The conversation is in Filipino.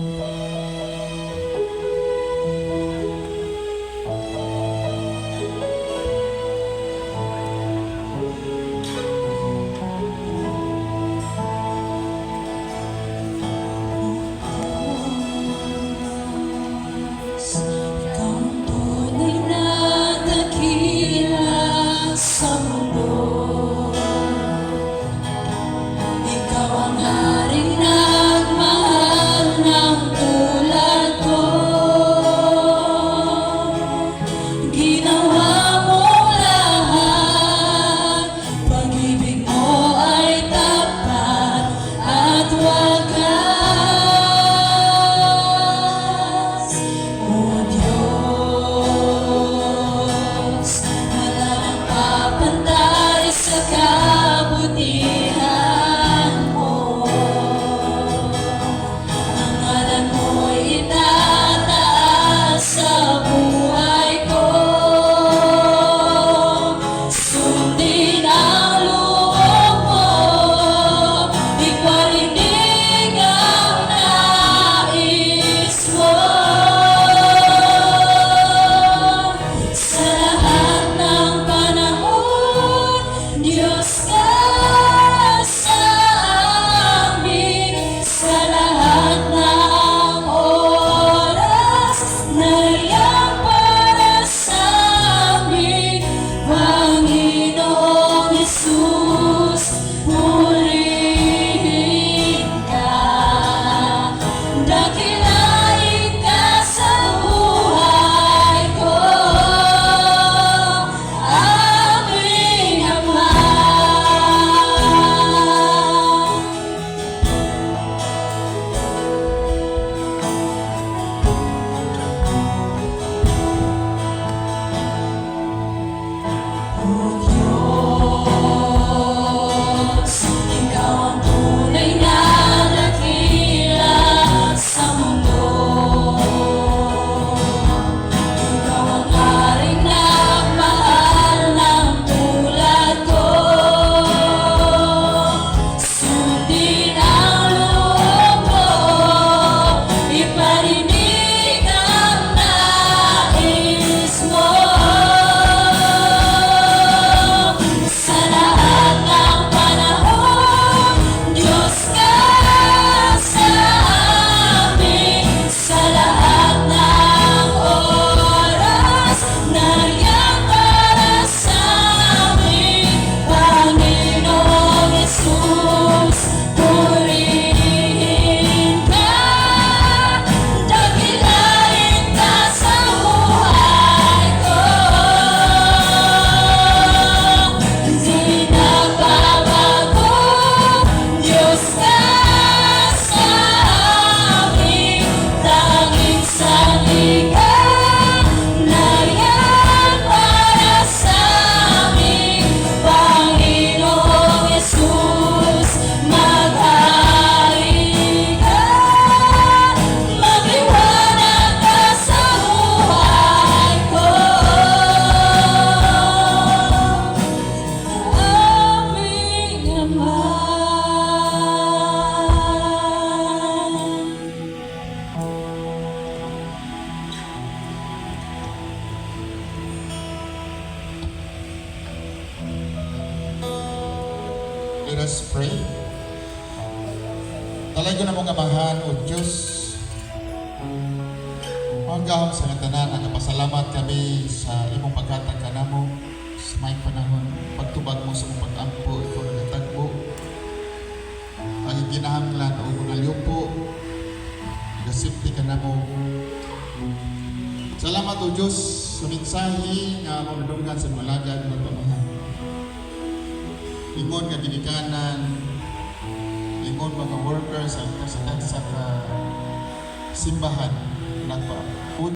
Thank. let us pray. Talay ko na mong amahan, O Diyos. Manggahong sa natanan, nagpasalamat kami sa imong paghatag ka na mo sa may panahon. Pagtubag mo sa mong pag-ampo, ikaw nagatagpo. Ang ginahanglan o naliupo, nagasipti ka na mo. Salamat o Diyos sa mensahe nga mga nadunggan sa malagad ng pamahal. Ingon nga ginikanan, ingon mga workers at sa, sa, simbahan, nagpa